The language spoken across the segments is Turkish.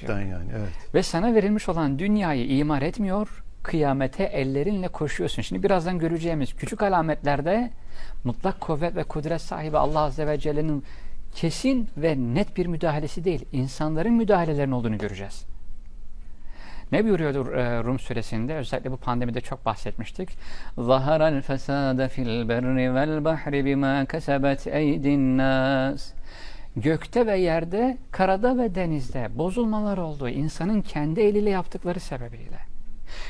Cennetten yani evet. Ve sana verilmiş olan dünyayı imar etmiyor, kıyamete ellerinle koşuyorsun. Şimdi birazdan göreceğimiz küçük alametlerde mutlak kuvvet ve kudret sahibi Allah Azze ve Celle'nin kesin ve net bir müdahalesi değil, insanların müdahalelerinin olduğunu göreceğiz. Ne buyuruyordu e, Rum suresinde? Özellikle bu pandemide çok bahsetmiştik. Zaharal fesade fil berri vel bahri bima kesebet eydin. Gökte ve yerde, karada ve denizde bozulmalar oldu. insanın kendi eliyle yaptıkları sebebiyle.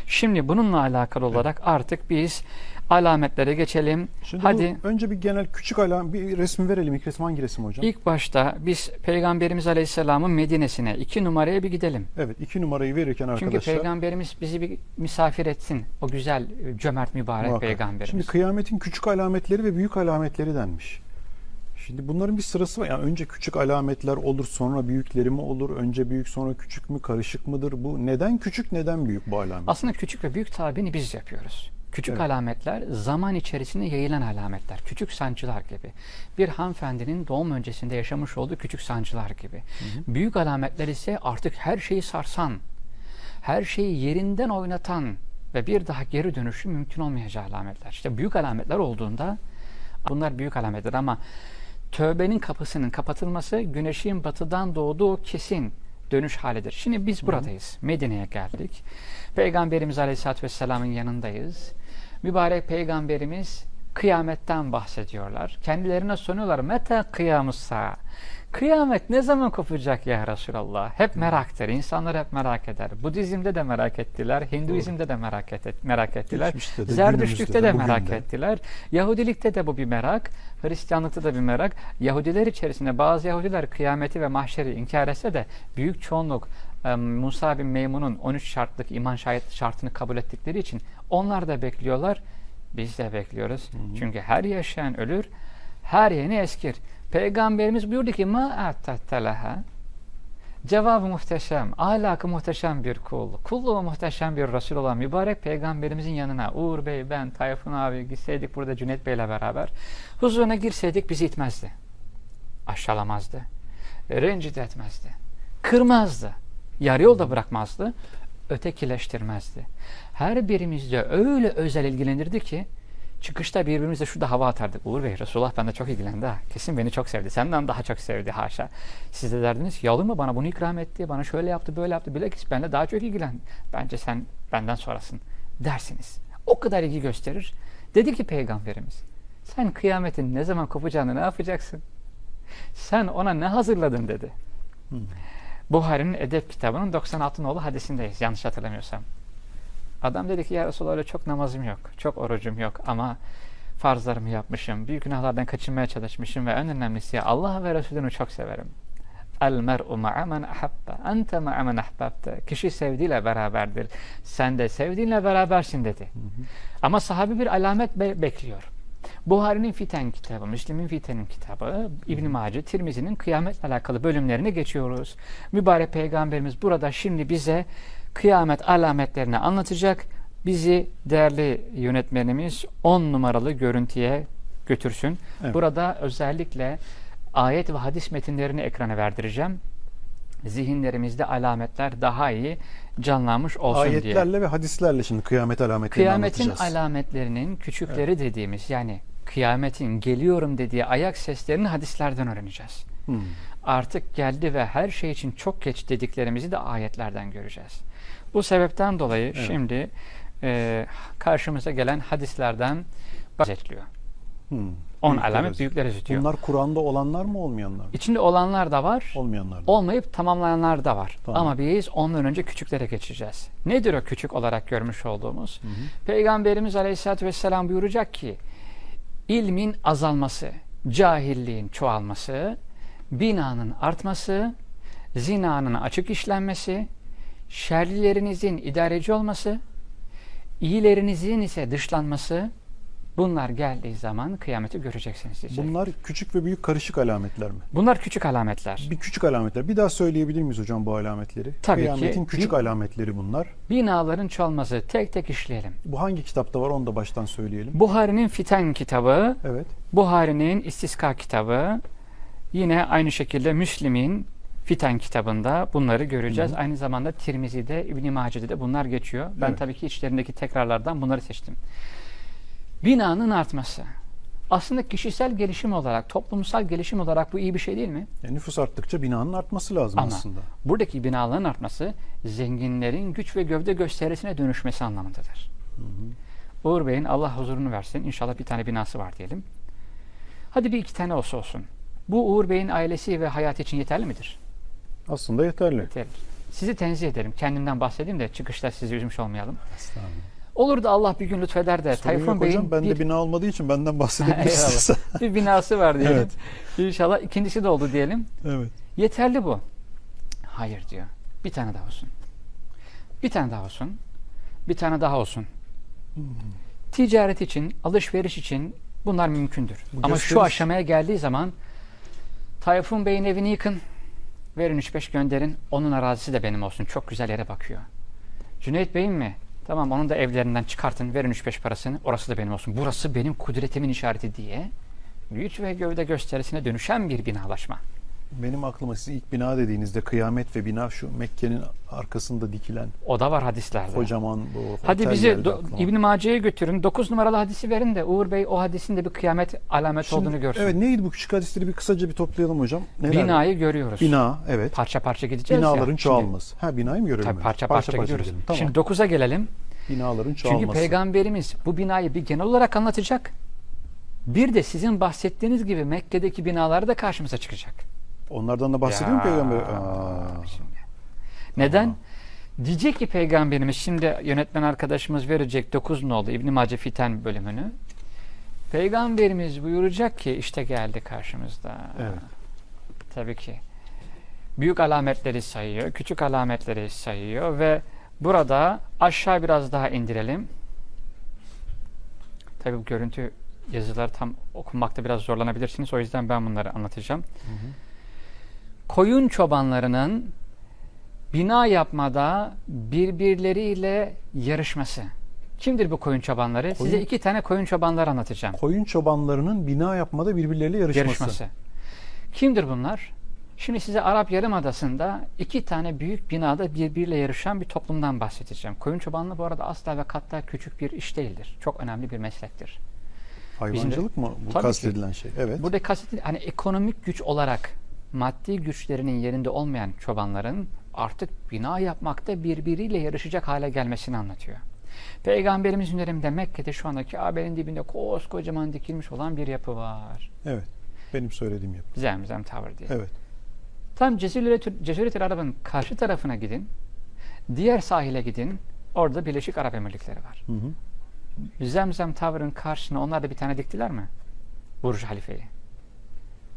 Şimdi bununla alakalı olarak artık biz alametlere geçelim. Şimdi Hadi bu önce bir genel küçük alam bir resmi verelim. İlk resim hangi resim hocam? ilk başta biz Peygamberimiz Aleyhisselam'ın Medine'sine iki numaraya bir gidelim. Evet iki numarayı verirken Çünkü arkadaşlar. Peygamberimiz bizi bir misafir etsin. O güzel, cömert, mübarek muhakkak. Peygamberimiz. Şimdi kıyametin küçük alametleri ve büyük alametleri denmiş. Şimdi bunların bir sırası var. Yani önce küçük alametler olur, sonra büyükleri mi olur? Önce büyük, sonra küçük mü? Karışık mıdır bu? Neden küçük, neden büyük bu alamet? Aslında küçük ve büyük tabirini biz yapıyoruz. Küçük Evet. alametler zaman içerisinde yayılan alametler. Küçük sancılar gibi. Bir hanımefendinin doğum öncesinde yaşamış olduğu küçük sancılar gibi. Büyük alametler ise artık her şeyi sarsan, her şeyi yerinden oynatan ve bir daha geri dönüşü mümkün olmayacağı alametler. İşte büyük alametler olduğunda bunlar büyük alametler ama tövbenin kapısının kapatılması güneşin batıdan doğduğu kesin dönüş halidir. Şimdi biz buradayız. Medine'ye geldik. Peygamberimiz Aleyhisselatü Vesselam'ın yanındayız. Mübarek Peygamberimiz kıyametten bahsediyorlar. Kendilerine soruyorlar. Meta kıyamussa. Kıyamet ne zaman kopacak ya Resulallah? Hep meraktır. İnsanlar hep merak eder. Budizm'de de merak ettiler. Hinduizm'de de merak, et, merak ettiler. Geçmişte de, Zerdüştlükte de de, merak de. ettiler. Yahudilikte de bu bir merak. Hristiyanlıkta da bir merak. Yahudiler içerisinde bazı Yahudiler kıyameti ve mahşeri inkar etse de büyük çoğunluk Musa bin Meymun'un 13 şartlık iman şartını kabul ettikleri için onlar da bekliyorlar. Biz de bekliyoruz. Çünkü her yaşayan ölür, her yeni eskir. Peygamberimiz buyurdu ki ma attattelaha Cevabı muhteşem, ahlakı muhteşem bir kul, kulluğu muhteşem bir Resul olan mübarek peygamberimizin yanına Uğur Bey, ben, Tayfun abi gitseydik burada Cüneyt Bey'le beraber huzuruna girseydik bizi itmezdi. Aşağılamazdı. Rencide etmezdi. Kırmazdı. Yarı yolda bırakmazdı. Ötekileştirmezdi. Her birimizde öyle özel ilgilenirdi ki çıkışta birbirimizle şurada hava atardık. Uğur Bey, Resulullah bende çok ilgilendi ha. Kesin beni çok sevdi. Senden daha çok sevdi haşa. Siz de derdiniz ki ya bana bunu ikram etti, bana şöyle yaptı, böyle yaptı. Bilakis benimle daha çok ilgilendi. Bence sen benden sonrasın dersiniz. O kadar ilgi gösterir. Dedi ki Peygamberimiz, sen kıyametin ne zaman kopacağını ne yapacaksın? Sen ona ne hazırladın dedi. Hmm. Buhari'nin Edep kitabının 96 nolu hadisindeyiz yanlış hatırlamıyorsam. Adam dedi ki ya Resulallah öyle çok namazım yok, çok orucum yok ama farzlarımı yapmışım, büyük günahlardan kaçınmaya çalışmışım ve en önemlisi Allah ve Resulünü çok severim. El mer'u ma'a men ahabba. Ente ma'a men ahbabte. Kişi sevdiğiyle beraberdir. Sen de sevdiğinle berabersin dedi. Ama sahabi bir alamet be- bekliyor. Buhari'nin Fiten kitabı, Müslim'in Fiten'in kitabı, İbn-i Mace, Tirmizi'nin kıyametle alakalı bölümlerine geçiyoruz. Mübarek Peygamberimiz burada şimdi bize kıyamet alametlerini anlatacak. Bizi değerli yönetmenimiz 10 numaralı görüntüye götürsün. Evet. Burada özellikle ayet ve hadis metinlerini ekrana verdireceğim. Zihinlerimizde alametler daha iyi canlanmış olsun diye. Ayetlerle ve hadislerle şimdi kıyamet alametlerini Kıyametin anlatacağız. alametlerinin küçükleri dediğimiz yani kıyametin geliyorum dediği ayak seslerini hadislerden öğreneceğiz. Hmm. Artık geldi ve her şey için çok geç dediklerimizi de ayetlerden göreceğiz. Bu sebepten dolayı Evet. şimdi e, karşımıza gelen hadislerden bahsediliyor. Hmm. 10 Büyükler alamet büyükler özütüyor. Bunlar Kur'an'da olanlar mı olmayanlar mı? İçinde olanlar da var, Olmayanlar da. olmayıp tamamlayanlar da var. Tamam. Ama biz ondan önce küçüklere geçeceğiz. Nedir o küçük olarak görmüş olduğumuz? Hı hı. Peygamberimiz Aleyhisselatü Vesselam buyuracak ki ilmin azalması, cahilliğin çoğalması, binanın artması, zinanın açık işlenmesi, şerlilerinizin idareci olması, iyilerinizin ise dışlanması bunlar geldiği zaman kıyameti göreceksiniz diyecek. Bunlar küçük ve büyük karışık alametler mi? Bunlar küçük alametler. Bir küçük alametler. Bir daha söyleyebilir miyiz hocam bu alametleri? Tabii ki. Kıyametin küçük Bir- alametleri bunlar. Binaların çoğalması tek tek işleyelim. Bu hangi kitapta var onu da baştan söyleyelim. Buhari'nin Fiten kitabı, Evet. Buhari'nin İstiska kitabı, yine aynı şekilde Müslim'in Fiten kitabında bunları göreceğiz. Aynı zamanda Tirmizi'de, İbn-i Mace'de de bunlar geçiyor. Ben Evet. tabii ki içlerindeki tekrarlardan bunları seçtim. Binanın artması. Aslında kişisel gelişim olarak, toplumsal gelişim olarak bu iyi bir şey değil mi? Yani nüfus arttıkça binanın artması lazım Ama aslında. buradaki binaların artması zenginlerin güç ve gövde gösterisine dönüşmesi anlamındadır. Uğur Bey'in Allah huzurunu versin. İnşallah bir tane binası var diyelim. Hadi bir iki tane olsa olsun. Bu Uğur Bey'in ailesi ve hayatı için yeterli midir? Aslında yeterli. Yeterli. Sizi tenzih ederim. Kendimden bahsedeyim de çıkışta sizi üzmüş olmayalım. Estağfurullah. Olur da Allah bir gün lütfeder de Sorun Tayfun. Bey'in Bende bir, bina olmadığı için benden bahsedebilirsiniz. bir binası var diyelim. Evet. İnşallah ikincisi de oldu diyelim. evet. Yeterli bu. Hayır diyor. Bir tane daha olsun. Bir tane daha olsun. Bir tane daha olsun. Ticaret için, alışveriş için bunlar mümkündür. Bu Ama şu gösteriş- aşamaya geldiği zaman Tayfun Bey'in evini yıkın. Verin 3-5 gönderin. Onun arazisi de benim olsun. Çok güzel yere bakıyor. Cüneyt Bey'in mi? Tamam onun da evlerinden çıkartın. Verin 3-5 parasını. Orası da benim olsun. Burası benim kudretimin işareti diye güç ve gövde gösterisine dönüşen bir binalaşma. Benim aklıma siz ilk bina dediğinizde kıyamet ve bina şu Mekke'nin arkasında dikilen O da var hadislerde. kocaman bu Hadi bizi do-. İbn Mace'ye götürün. 9 numaralı hadisi verin de Uğur Bey o hadisin de bir kıyamet alamet Şimdi, olduğunu görsün. Evet neydi bu küçük hadisleri bir kısaca bir toplayalım hocam. Neler? Binayı görüyoruz. Bina evet. Parça parça gideceğiz ya. Binaların Şimdi- çoğalması. Ha binayı mı görelim? Tabii önce? parça parça, gidiyoruz. gidelim. Tamam. Şimdi 9'a gelelim. Binaların çoğalması. Çünkü peygamberimiz bu binayı bir genel olarak anlatacak. Bir de sizin bahsettiğiniz gibi Mekke'deki binalar da karşımıza çıkacak. Onlardan da bahsediyor mu Ya, peygamber? Aa, şimdi. Neden? Diyecek ki peygamberimiz şimdi yönetmen arkadaşımız verecek 9 nolu İbn Mace Fiten bölümünü. Peygamberimiz buyuracak ki işte geldi karşımızda. Evet. Tabii ki. Büyük alametleri sayıyor, küçük alametleri sayıyor ve burada aşağı biraz daha indirelim. Tabii görüntü yazıları tam okunmakta biraz zorlanabilirsiniz. O yüzden ben bunları anlatacağım. Koyun çobanlarının bina yapmada birbirleriyle yarışması. Kimdir bu koyun çobanları? Size Koyun- iki tane koyun çobanları anlatacağım. koyun çobanlarının bina yapmada birbirleriyle yarışması. Yarışması. Kimdir bunlar? Şimdi size Arap Yarımadası'nda iki tane büyük binada birbiriyle yarışan bir toplumdan bahsedeceğim. Koyun çobanlığı bu arada asla ve katta küçük bir iş değildir. Çok önemli bir meslektir. Hayvancılık mı bu kastedilen şey? Evet. Burada kastettiğim hani ekonomik güç olarak maddi güçlerinin yerinde olmayan çobanların artık bina yapmakta birbiriyle yarışacak hale gelmesini anlatıyor. Peygamberimizin döneminde Mekke'de şu anda Kabe'nin dibinde koskocaman dikilmiş olan bir yapı var. Evet. Benim söylediğim yapı. Zemzem Tower diye. Evet. Tam Cezire- Cezire-i Arap'ın karşı tarafına gidin. Diğer sahile gidin. Orada Birleşik Arap Emirlikleri var. Hı hı. Zemzem Tower'ın karşısına onlar da bir tane diktiler mi? Burj Halife'yi.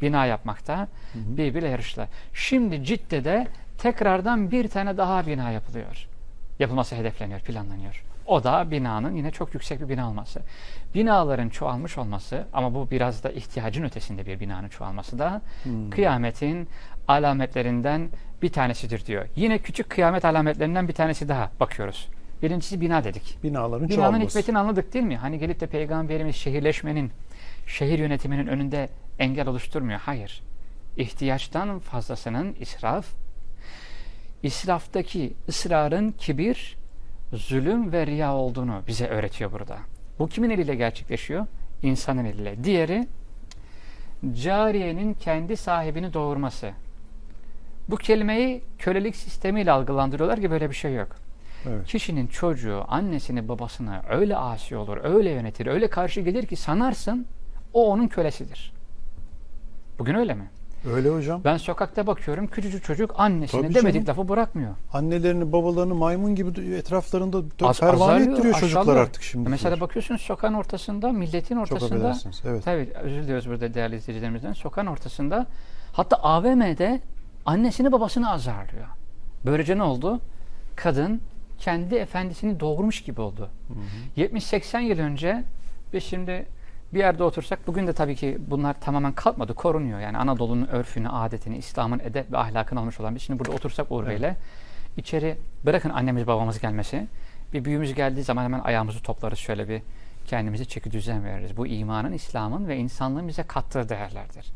Bina yapmakta Hı hı. birbiriyle yarıştılar. Şimdi Cidde'de tekrardan bir tane daha bina yapılıyor. Yapılması hedefleniyor, planlanıyor. O da binanın yine çok yüksek bir bina olması. Binaların çoğalmış olması ama bu biraz da ihtiyacın ötesinde bir binanın çoğalması da Hmm. kıyametin alametlerinden bir tanesidir diyor. Yine küçük kıyamet alametlerinden bir tanesi daha bakıyoruz. Birincisi bina dedik. Binaların Binanın çoğalması. hikmetini anladık değil mi? Hani gelip de peygamberimiz şehirleşmenin, şehir yönetiminin önünde engel oluşturmuyor. Hayır. İhtiyaçtan fazlasının israf, israftaki ısrarın kibir, zulüm ve riya olduğunu bize öğretiyor burada. Bu kimin eliyle gerçekleşiyor? İnsanın eliyle. Diğeri, cariyenin kendi sahibini doğurması. Bu kelimeyi kölelik sistemiyle algılandırıyorlar ki böyle bir şey yok. Evet. Kişinin çocuğu annesini babasını öyle asi olur, öyle yönetir, öyle karşı gelir ki sanarsın o onun kölesidir. Bugün öyle mi? Öyle hocam. Ben sokakta bakıyorum küçücük çocuk annesine Tabii demedik canım. lafı bırakmıyor. Annelerini, babalarını maymun gibi etraflarında Az- pervane azarlıyor, ettiriyor çocuklar aşağılıyor. artık şimdi. Mesela bakıyorsunuz sokağın ortasında, milletin Çok ortasında affedersiniz. Evet. Tabii özür diliyoruz burada değerli izleyicilerimizden. Sokağın ortasında hatta AVM'de annesini babasını azarlıyor. Böylece ne oldu? Kadın kendi efendisini doğurmuş gibi oldu. 70-80 yıl önce biz şimdi bir yerde otursak bugün de tabii ki bunlar tamamen kalkmadı, korunuyor. Yani Anadolu'nun örfünü, adetini, İslam'ın edep ve ahlakını almış olan biz şimdi burada otursak Uğur Evet. Bey'le içeri bırakın annemiz babamız gelmesi. Bir büyüğümüz geldiği zaman hemen ayağımızı toplarız şöyle bir kendimizi çeki düzen veririz. Bu imanın, İslam'ın ve insanlığın bize kattığı değerlerdir.